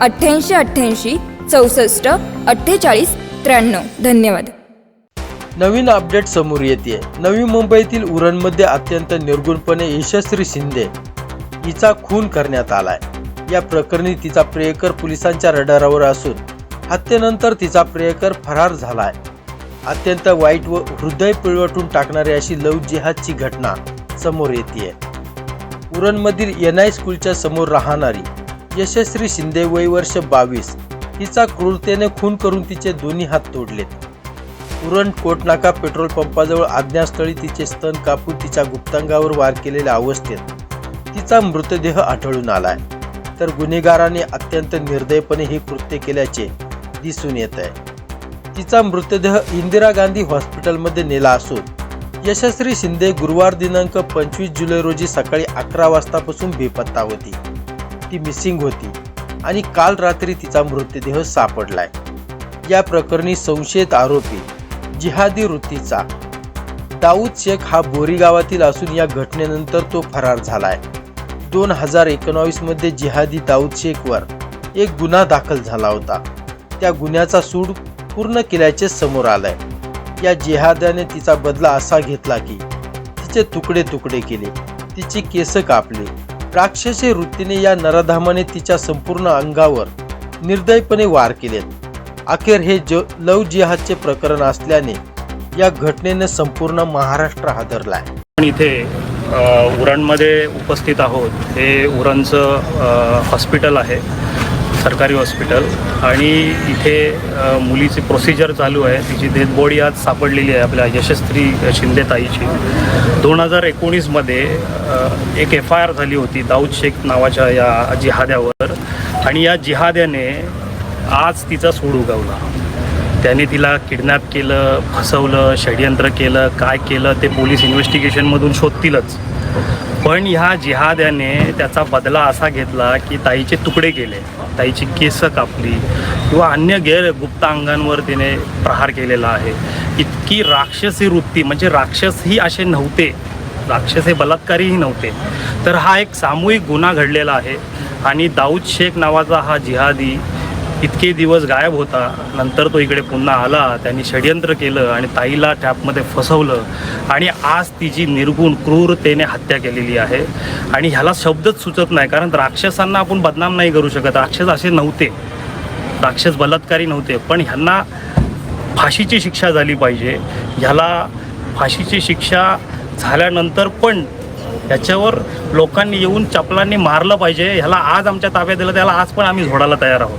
अठ्ठ्याऐंशी अठ्ठ्याऐंशी चौसष्ट अठ्ठेचाळीस त्र्याण्णव. धन्यवाद. नवीन अपडेट समोर येते नवी मुंबईतील उरणमध्ये अत्यंत निर्गुणपणे यशस्वी शिंदे हिचा खून करण्यात आलाय. या प्रकरणी तिचा प्रेयकर पोलिसांच्या रडारावर असून हत्येनंतर तिचा प्रेयकर फरार झालाय. अत्यंत वाईट व हृदय पिळवटून टाकणारी अशी लव जिहादची घटना समोर येते उरणमधील एन आय स्कूलच्या समोर राहणारी यशस्वी शिंदे वय वर्ष बावीस. तिचा क्रूरतेने खून करून तिचे दोन्ही हात तोडलेत. उरण कोटनाका पेट्रोल पंपाजवळ आज्ञास्थळी तिचे स्तन कापून तिच्या गुप्तांगावर वार केलेल्या अवस्थेत तिचा मृतदेह आढळून आलाय. तर गुन्हेगाराने अत्यंत निर्दयपणे हे कृत्य केल्याचे दिसून येत आहे तिचा मृतदेह इंदिरा गांधी हॉस्पिटलमध्ये नेला असून यशस्वी शिंदे गुरुवार दिनांक पंचवीस जुलै रोजी सकाळी अकरा वाजतापासून बेपत्ता होती. ती मिसिंग होती. आणि काल रात्री तिचा मृतदेह सापडलाय. या प्रकरणी संशयित आरोपी जिहादी वृत्तीचा. दाऊद शेख हा बोरी गावातील असून या घटनेनंतर तो फरार झालाय. दोन हजार एकोणावीसमध्ये जिहादी दाऊद शेखवर एक गुन्हा दाखल झाला होता. त्या गुन्ह्याचा सूड पूर्ण केल्याचे समोर आलंय. या जिहाद्याने तिचा बदला असा घेतला की तिचे तुकडे तुकडे केले. तिची केस कापली. राक्षसी वृत्तीने या नरधामाने तिच्या संपूर्ण अंगावर निर्दयपणे वार केलेत. अखेर हे ज लव जिहादचे प्रकरण असल्याने या घटनेने संपूर्ण महाराष्ट्र हादरलाय. आपण इथे उरणमध्ये उपस्थित आहोत. हे उरणचं हॉस्पिटल आहे. सरकारी हॉस्पिटल आणि इथे मुलीची प्रोसिजर चालू आहे. तिची डेथ बॉडी आज सापडलेली आहे आपल्या यशस्वी शिंदेताईची दोन हजार एकोणीसमध्ये एक एफ आय आर झाली होती दाऊद शेख नावाच्या या जिहाद्यावर. आणि या जिहाद्याने आज तिचा सूड उगवला. त्याने तिला किडनॅप केलं फसवलं षडयंत्र केलं काय केलं ते पोलीस इन्व्हेस्टिगेशनमधून शोधतीलच. पण ह्या जिहाद्याने त्याचा बदला असा घेतला की ताईचे तुकडे केले. ताईची केस कापली. किंवा अन्य गैर गुप्त अंगांवर तिने प्रहार केलेला आहे. इतकी राक्षसी वृत्ती म्हणजे राक्षसही असे नव्हते. राक्षस हे बलात्कारीही नव्हते. तर हा एक सामूहिक गुन्हा घडलेला आहे. आणि दाऊद शेख नावाचा हा जिहादी इतके दिवस गायब होता. नंतर तो इकडे पुन्हा आला. त्यांनी षडयंत्र केलं आणि ताईला टॅपमध्ये फसवलं. आणि आज तिची निर्गुण क्रूरतेने हत्या केलेली आहे. आणि ह्याला शब्दच सुचत नाही. कारण राक्षसांना आपण बदनाम नाही करू शकत. राक्षस असे नव्हते. राक्षस बलात्कारी नव्हते. पण ह्यांना फाशीची शिक्षा झाली पाहिजे. ह्याला फाशीची शिक्षा झाल्यानंतर पण याच्यावर लोकांनी येऊन चपलांनी मारलं पाहिजे. ह्याला आज आमच्या ताब्यात दिलं त्याला आज पण आम्ही झोडायला तयार आहोत.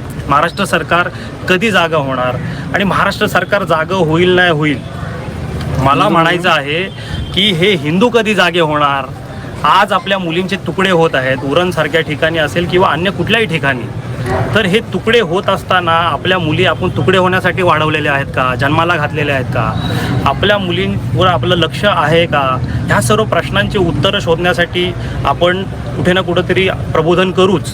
महाराष्ट्र सरकार कधी जागा होणार आणि महाराष्ट्र सरकार जागं होईल नाही होईल? मला म्हणायचं आहे की हे हिंदू कधी जागे होणार? आज आपल्या मुलींचे तुकडे होत आहेत उरणसारख्या ठिकाणी असेल किंवा अन्य कुठल्याही ठिकाणी. तर हे तुकडे होत असताना आपल्या मुली आपण तुकडे होण्यासाठी वाढवलेल्या आहेत का? जन्माला घातलेल्या आहेत का? आपल्या मुलींवर आपलं लक्ष आहे का? ह्या सर्व प्रश्नांची उत्तरं शोधण्यासाठी आपण कुठे ना कुठेतरी प्रबोधन करूच.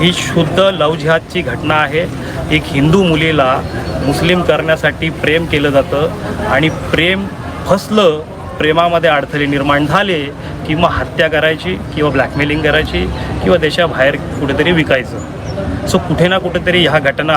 ही शुद्ध लवजिहादची घटना आहे. एक हिंदू मुलीला मुस्लिम करण्यासाठी प्रेम केलं जातं आणि प्रेम फसलं प्रेमामध्ये अडथळे निर्माण झाले किंवा हत्या करायची किंवा ब्लॅकमेलिंग करायची किंवा देशाबाहेर कुठेतरी विकायचं. सो कुठे ना कुठेतरी ह्या घटना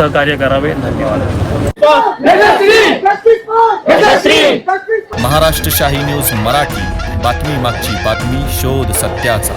सहकार्य करावे. धन्यवाद. महाराष्ट्र शाही न्यूज मराठी. बातमी मागची बातमी शोध सत्याचा.